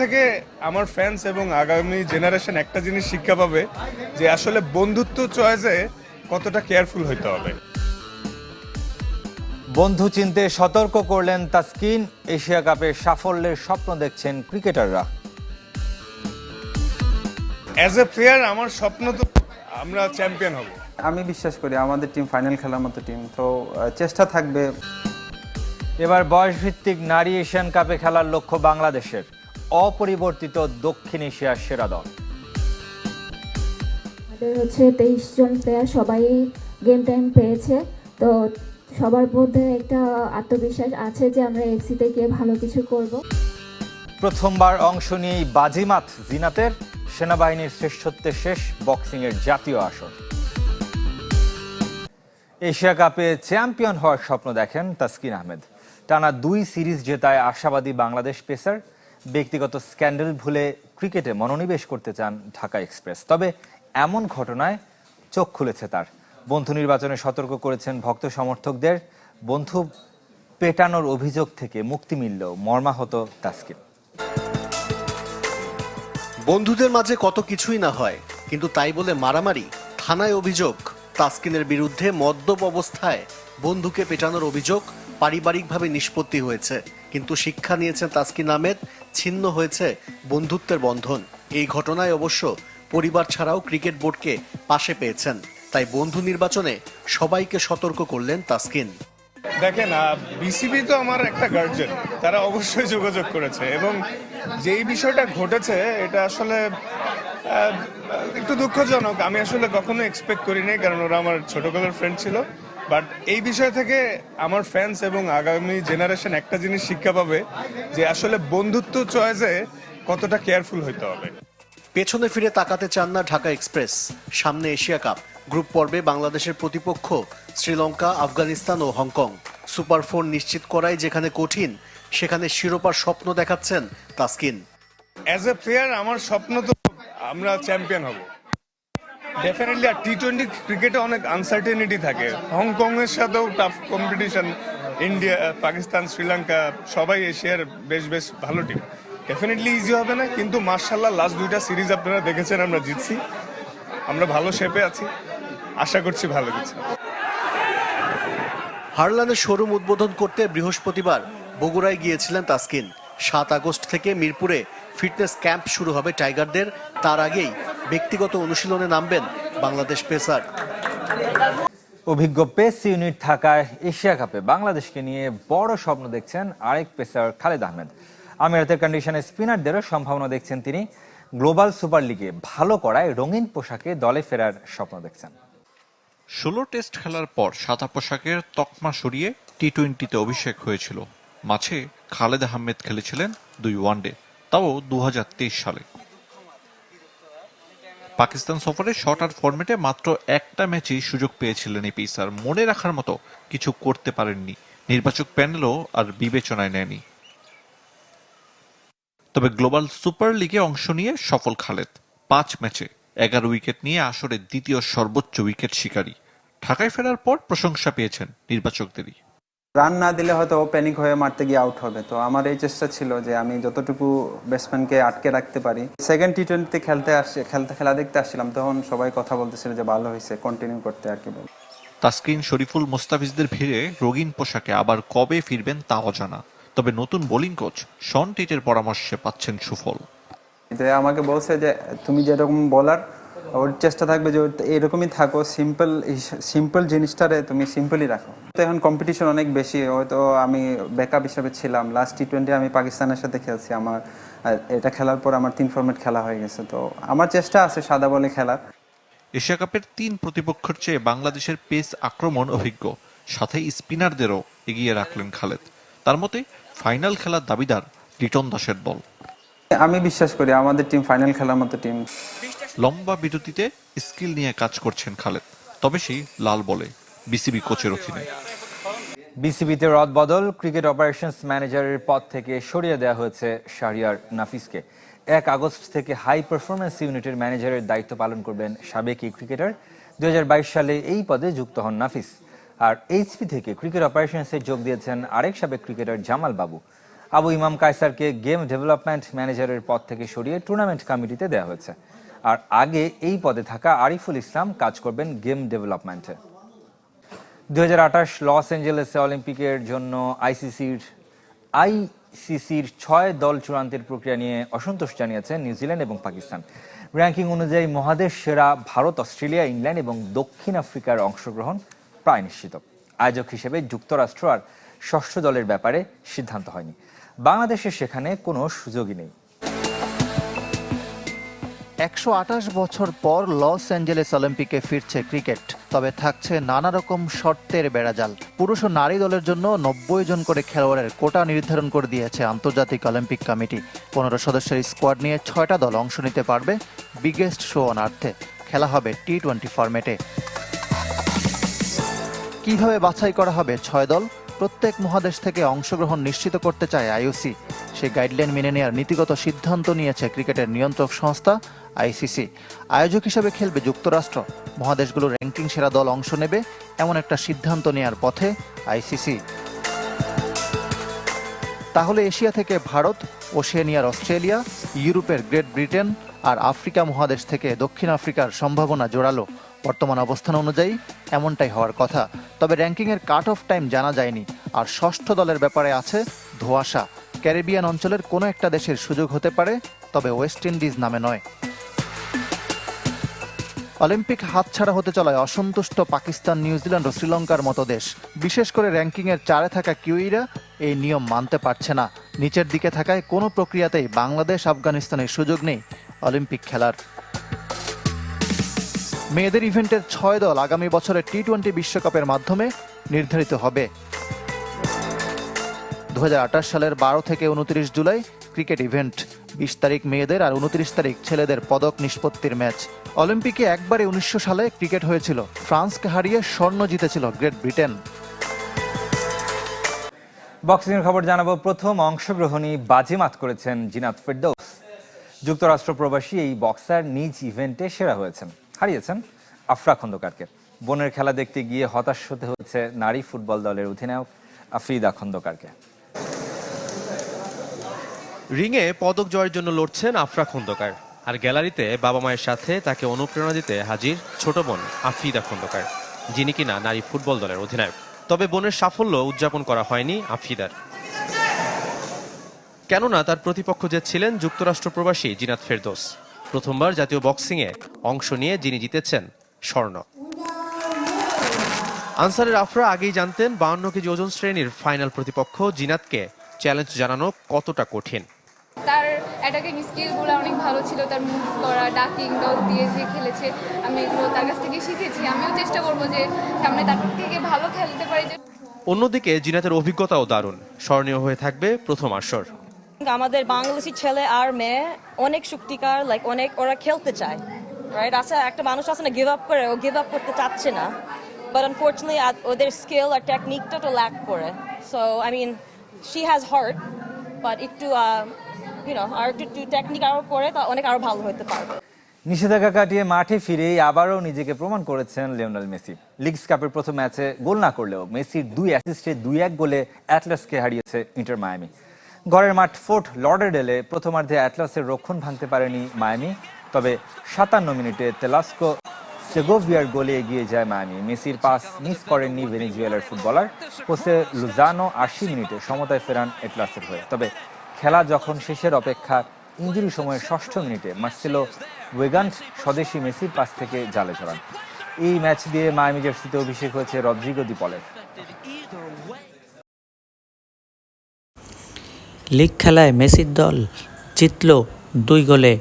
থেকে আমার ফ্যান্স এবং আগামী জেনারেশন একটা জিনিস শিক্ষা পাবে যে আসলে বন্ধুত্ব চয়েসে কতটা কেয়ারফুল হইতে হবে। বন্ধু চিনতে সতর্ক করলেন তাসকিন। এশিয়া কাপে সাফল্যের স্বপ্ন দেখছেন ক্রিকেটাররা। অ্যাজ এ প্লেয়ার আমার স্বপ্ন তো আমরা চ্যাম্পিয়ন হব। আমি বিশ্বাস করি আমাদের টিম ফাইনাল খেলার মতো টিম তো চেষ্টা থাকবে। এবার বয়সভিত্তিক নারী এশিয়ান কাপে খেলার লক্ষ্য বাংলাদেশের। অপরিবর্তিত দক্ষিণ এশিয়ার সেরা দল। আমাদের হচ্ছে তেইশ জন প্লেয়ার সবাই গেম টাইম পেয়েছে। তো সবার মধ্যে একটা আত্মবিশ্বাস আছে যে আমরা এফসিতে গিয়ে ভালো কিছু করব। প্রথমবার অংশ নিয়েই বাজিমাত জিনাতের সেনাবাহিনীর শ্রেষ্ঠত্বের শেষ বক্সিংয়ের জাতীয় আসর। এশিয়া কাপে চ্যাম্পিয়ন হওয়ার স্বপ্ন দেখেন তাসকিন আহমেদ। টানা দুই সিরিজ জেতায় আশাবাদী বাংলাদেশ পেসার ব্যক্তিগত স্ক্যান্ডেল ভুলে ক্রিকেটে মনোনিবেশ করতে চান ঢাকা এক্সপ্রেস। তবে এমন ঘটনায় চোখ খুলেছে তার। বন্ধু নির্বাচনে সতর্ক করেছেন ভক্ত সমর্থকদের। বন্ধু পেটানোর অভিযোগ থেকে মুক্তি মিললেও মর্মাহত তাসকিন। বন্ধুদের মাঝে কত কিছুই না হয়, কিন্তু তাই বলে মারামারি, থানায় অভিযোগ, তাসকিনের বিরুদ্ধে মদ্যপ অবস্থায় বন্ধুকে পেটানোর অভিযোগ পারিবারিকভাবে নিষ্পত্তি হয়েছে। কিন্তু শিক্ষা নিয়েছেন তাসকিন আহমেদ, ছিন্ন হয়েছে বন্ধুত্বের বন্ধন। এই ঘটনায় অবশ্য পরিবার ছাড়াও ক্রিকেট বোর্ডকে পাশে পেয়েছেন। তাই বন্ধু নির্বাচনে সবাইকে সতর্ক করলেন তাসকিন। দেখেন বিসিবি তো আমার একটা গার্জেন তারা অবশ্যই যোগাযোগ করেছে এবং যেই বিষয়টা ঘটেছে, এটা আসলে একটু দুঃখজনক। আমি আসলে কখনো এক্সপেক্ট করিনি, কারণ ওরা আমার ছোটবেলার ফ্রেন্ড ছিল। বাট এই বিষয় থেকে আমার ফ্যান্স এবং আগামী জেনারেশন একটা জিনিস শিক্ষা পাবে যে আসলে বন্ধুত্ব চয়েসে কতটা কেয়ারফুল হইতে হবে। পেছনে ফিরে তাকাতে চান না ঢাকা এক্সপ্রেস সামনে এশিয়া কাপ। গ্রুপ পর্বে বাংলাদেশের প্রতিপক্ষ শ্রীলঙ্কা আফগানিস্তান ও হংকং। সুপার ফোর নিশ্চিত করাই যেখানে কঠিন সেখানে শিরোপার স্বপ্ন দেখাচ্ছেন তাসকিন। অ্যাজ এ প্লেয়ার আমার স্বপ্ন তো আমরা চ্যাম্পিয়ন হব। ডেফিনেটলি আর টি টোয়েন্টি ক্রিকেটে অনেক আনসার্টেনিটি থাকে। হংকং এর সাথেও tough competition India Pakistan Sri Lanka সবাই এশিয়ার বেশ বেশ ভালো টিম ডেফিনেটলি ইজি হবে না, কিন্তু মার্শাল্লাহ লাস্ট দুইটা সিরিজ আপনারা দেখেছেন, আমরা জিতছি। আমরা ভালো শেপে আছি। আশা করছি ভালো কিছু। হারলানের শোরুম উদ্বোধন করতে বৃহস্পতিবার বগুড়ায় গিয়েছিলেন তাসকিন। সাত আগস্ট থেকে মিরপুরে ফিটনেস ক্যাম্প শুরু হবে টাইগারদের। তার আগেই ব্যক্তিগত অনুশীলনে নামবেন বাংলাদেশ পেসার। অভিজ্ঞ পেস ইউনিট থাকায় এশিয়া কাপে বাংলাদেশকে নিয়ে বড় স্বপ্ন দেখছেন আরেক পেসার খালেদ আহমেদ। আমিরাতের কন্ডিশনে স্পিনারদেরও সম্ভাবনা দেখছেন তিনি। গ্লোবাল সুপার লিগে ভালো করায় রঙিন পোশাকে দলে ফেরার স্বপ্ন দেখছেন। ষোলো টেস্ট খেলার পর সাদা পোশাকের তকমা সরিয়ে টি টোয়েন্টিতে অভিষেক হয়েছিল। মাঝে খালেদ আহমেদ খেলেছিলেন দুই ওয়ানডে। তাও দু সালে। পাকিস্তান সফরে শর্ট আর ফরম্যাটে মাত্র একটা ম্যাচেই সুযোগ পেয়েছিলেন এই পেসার। মনে রাখার মতো কিছু করতে পারেননি। নির্বাচক প্যানেলও আর বিবেচনায় নেয়নি। তবে গ্লোবাল সুপার লিগে অংশ নিয়ে সফল খালেদ। পাঁচ ম্যাচে এগারো উইকেট নিয়ে আসরের দ্বিতীয় সর্বোচ্চ উইকেট শিকারী। ঢাকায় ফেরার পর প্রশংসা পেয়েছেন নির্বাচকদেরই। রান না দিলে হয়তো ও প্যানিক হয়ে মারতে গিয়ে আউট হবে। তো আমার এই চেষ্টা ছিল যে আমি যতটুকু ব্যাটসম্যানকে আটকে রাখতে পারি। সেকেন্ড টি টোয়েন্টিতে খেলতে আসছে খেলতে খেলা দেখতে আসছিলাম তখন সবাই কথা বলতেছিল যে ভালো হয়েছে কন্টিনিউ করতে আর কি বল তাসকিন শরীফুল মোস্তাফিজদের ভিড়ে রঙিন পোশাকে আবার কবে ফিরবেন তা অজানা। তবে নতুন বোলিং কোচ শন টিটের পরামর্শে পাচ্ছেন সুফল। আমাকে বলছে যে তুমি যেরকম বলার ওর চেষ্টা থাকবে যে এরকমই থাকো সিম্পল সিম্পল জিনিসটারে তুমি সিম্পলই রাখো। তো এখন কম্পিটিশন অনেক বেশি, হয়তো আমি ব্যাকআপ হিসেবে ছিলাম। লাস্ট টি টোয়েন্টি আমি পাকিস্তানের সাথে খেলছি, আমার এটা খেলার পর আমার তিন ফর্মেট খেলা হয়ে গেছে। তো আমার চেষ্টা আছে সাদা বলে খেলার। এশিয়া কাপের তিন প্রতিপক্ষের চেয়ে বাংলাদেশের পেস আক্রমণ অভিজ্ঞ, সাথে স্পিনারদেরও এগিয়ে রাখলেন খালেদ। তার মতে ফাইনাল খেলার দাবিদার লিটন দাসের দল। আমি বিশ্বাস করি আমাদের টিম ফাইনাল খেলার মতো টিম লম্বা বিরতিতে স্কিল নিয়ে কাজ করছেন খালেদ তবে সেই লাল বলে বিসিবি কোচের অধীনে। বিসিবিতে রদবদল ক্রিকেট অপারেশনস ম্যানেজারের পদ থেকে সরিয়ে দেওয়া হয়েছে শাহরিয়ার নাফিসকে। এক আগস্ট থেকে হাই পারফরমেন্স ইউনিটের ম্যানেজারের দায়িত্ব পালন করবেন সাবেক এই ক্রিকেটার দুই হাজার বাইশ সালে এই পদে যুক্ত হন নাফিস। আর এইচপি থেকে ক্রিকেট অপারেশনসে যোগ দিয়েছেন আরেক সাবেক ক্রিকেটার জামাল বাবু। আবু ইমাম কায়সারকে গেম ডেভেলপমেন্ট ম্যানেজারের পদ থেকে সরিয়ে টুর্নামেন্ট কমিটিতে দেওয়া হয়েছে। আর আগে এই পদে থাকা আরিফুল ইসলাম কাজ করবেন গেম ডেভেলপমেন্টে। দু হাজার আঠাশ লস অ্যাঞ্জেলেসে অলিম্পিকের জন্য আইসিসির আইসিসির ছয় দল চূড়ান্তের প্রক্রিয়া নিয়ে অসন্তোষ জানিয়েছে নিউজিল্যান্ড এবং পাকিস্তান। র্যাঙ্কিং অনুযায়ী মহাদেশ সেরা ভারত, অস্ট্রেলিয়া, ইংল্যান্ড এবং দক্ষিণ আফ্রিকার অংশগ্রহণ প্রায় নিশ্চিত। আয়োজক হিসেবে যুক্তরাষ্ট্র আর ষষ্ঠ দলের ব্যাপারে সিদ্ধান্ত হয়নি। বাংলাদেশের সেখানে কোনো সুযোগই নেই। একশো আঠাশ বছর পর লস অ্যাঞ্জেলেস অলিম্পিকে ফিরছে ক্রিকেট, তবে থাকছে নানা রকম শর্তের বেড়াজাল। পুরুষ ও নারী দলের জন্য নব্বই জন করে খেলোয়াড়ের কোটা নির্ধারণ করে দিয়েছে আন্তর্জাতিক অলিম্পিক কমিটি। পনেরো সদস্যের স্কোয়াড নিয়ে ছয়টা দল অংশ নিতে পারবে বিগেস্ট শো অন আর্থে। খেলা হবে টি টোয়েন্টি ফরম্যাটে। কীভাবে বাছাই করা হবে ছয় দল? প্রত্যেক মহাদেশ থেকে অংশগ্রহণ নিশ্চিত করতে চায় আইওসি। সেই গাইডলাইন মেনে নেওয়ার নীতিগত সিদ্ধান্ত নিয়েছে ক্রিকেটের নিয়ন্ত্রক সংস্থা আইসিসি। আয়োজক হিসেবে খেলবে যুক্তরাষ্ট্র। মহাদেশগুলোর র্যাঙ্কিং সেরা দল অংশ নেবে এমন একটা সিদ্ধান্ত নেওয়ার পথে আইসিসি। তাহলে এশিয়া থেকে ভারত ওশেনিয়ার অস্ট্রেলিয়া, ইউরোপের গ্রেট ব্রিটেন আর আফ্রিকা মহাদেশ থেকে দক্ষিণ আফ্রিকার সম্ভাবনা জোরালো। বর্তমান অবস্থান অনুযায়ী এমনটাই হওয়ার কথা। তবে র্যাঙ্কিংয়ের কাট অফ টাইম জানা যায়নি। আর ষষ্ঠ দলের ব্যাপারে আছে ধোয়াশা। ক্যারিবিয়ান অঞ্চলের কোনো একটা দেশের সুযোগ হতে পারে, তবে ওয়েস্ট ইন্ডিজ নামে নয়। অলিম্পিক হাতছাড়া হতে চলায় অসন্তুষ্ট পাকিস্তান, নিউজিল্যান্ড ও শ্রীলঙ্কার মতো দেশ। বিশেষ করে র্যাঙ্কিংয়ের চারে থাকা কিউইরা এই নিয়ম মানতে পারছে না। নিচের দিকে থাকায় কোনো প্রক্রিয়াতেই বাংলাদেশ, আফগানিস্তানের সুযোগ নেই অলিম্পিক খেলার। মেয়েদের ইভেন্টের ছয় দল আগামী বছরের টি টোয়েন্টি বিশ্বকাপের মাধ্যমে নির্ধারিত হবে। দুহাজার আঠাশ সালের বারো থেকে উনত্রিশ জুলাই ক্রিকেট ইভেন্ট। বিশ তারিখ মেয়েদের আর উনত্রিশ তারিখ ছেলেদের পদক নিষ্পত্তির ম্যাচ। অলিম্পিকে একবারে উনিশশো সালে ক্রিকেট হয়েছিল। ফ্রান্সকে হারিয়ে স্বর্ণ জিতেছিল গ্রেট ব্রিটেন। বক্সিং খবর জানাব। প্রথম অংশগ্রহণী বাজিমাত করেছেন জিনাত ফেরদৌস। যুক্তরাষ্ট্র প্রবাসী এই বক্সার নিজ ইভেন্টে সেরা হয়েছেন। হারিয়েছেন আফরা খন্দকারকে। বোনের খেলা দেখতে গিয়ে হতাশ হতে হচ্ছে নারী ফুটবল দলের অধিনায়ক আফ্রিদা খন্দকারকে। রিংয়ে পদক জয়ের জন্য লড়ছেন আফরা খন্দকার। আর গ্যালারিতে বাবা মায়ের সাথে তাকে অনুপ্রেরণা দিতে হাজির ছোট বোন আফিদা খন্দকার, যিনি কিনা নারী ফুটবল দলের অধিনায়ক। তবে বোনের সাফল্য উদযাপন করা হয়নি আফিদার কেননা তার প্রতিপক্ষ যে ছিলেন যুক্তরাষ্ট্র প্রবাসী জিনাত ফেরদোস। প্রথমবার জাতীয় বক্সিংয়ে অংশ নিয়ে যিনি জিতেছেন স্বর্ণ। আনসারের আফরা আগেই জানতেন বাউন্ন কেজি ওজন শ্রেণির ফাইনাল প্রতিপক্ষ জিনাতকে চ্যালেঞ্জ জানানো কতটা কঠিন। তার অ্যাটাকিং স্কিলগুলো অনেক ভালো ছিল তার মুভ করা ডাকিং দিয়ে যে খেলেছে আমি এগুলো তার কাছ থেকে শিখেছি। আমিও চেষ্টা করব যে সামনে তার থেকে ভালো খেলতে পারি অন্যদিকে জিনাতের অভিজ্ঞতাও দারুণ। স্মরণীয় হয়ে থাকবে প্রথম আসর। আমাদের বাংলাদেশি ছেলে আর মেয়ে অনেক শক্তিকার লাইক অনেক, ওরা খেলতে চায় রাইট আছে একটা মানুষ আছে না গিভ আপ করে, ও গিভ আপ করতে চাচ্ছে না বাট আনফর্চুনেটলি ওদের স্কিল আর টেকনিকটা তো ল্যাক করে। So I mean she has heart but একটু ইউনো আর একটু টেকনিক আরও করে, তা অনেক আরও ভালো হতে পারবে। নিষেধাজ্ঞা কাটিয়ে মাঠে ফিরেই আবারও নিজেকে প্রমাণ করেছেন লিওনেল মেসি। লিগস কাপের প্রথম ম্যাচে গোল না করলেও মেসির দুই অ্যাসিস্টে দুই এক গোলে অ্যাটলাসকে হারিয়েছে ইন্টার মায়ামি। ঘরের মাঠ ফোর্ট লর্ডারডেলে প্রথমার্ধে অ্যাটলাসের রক্ষণ ভাঙতে পারেনি মায়ামি, তবে সাতান্ন মিনিটে তেলাস্কো সেগোভিয়ার গোলে এগিয়ে যায় মায়ামি। মেসির পাস মিস করেননি ভেনিজুয়েলার ফুটবলার। হোসে লুজানো আশি মিনিটে সমতায় ফেরান এটলাসের হয়ে। তবে খেলা যখন শেষের অপেক্ষা, ইঞ্জুরি সময়ের ষষ্ঠ মিনিটে মার্সেলো ওয়েগান্ট স্বদেশি মেসির পাস থেকে জালে জড়ান এই ম্যাচ দিয়ে মায়ামি জার্সিতে অভিষেক হয়েছে রদ্রিগো দিপলের লিগ খেলায় মেসির দল জিতল দুই গোলে।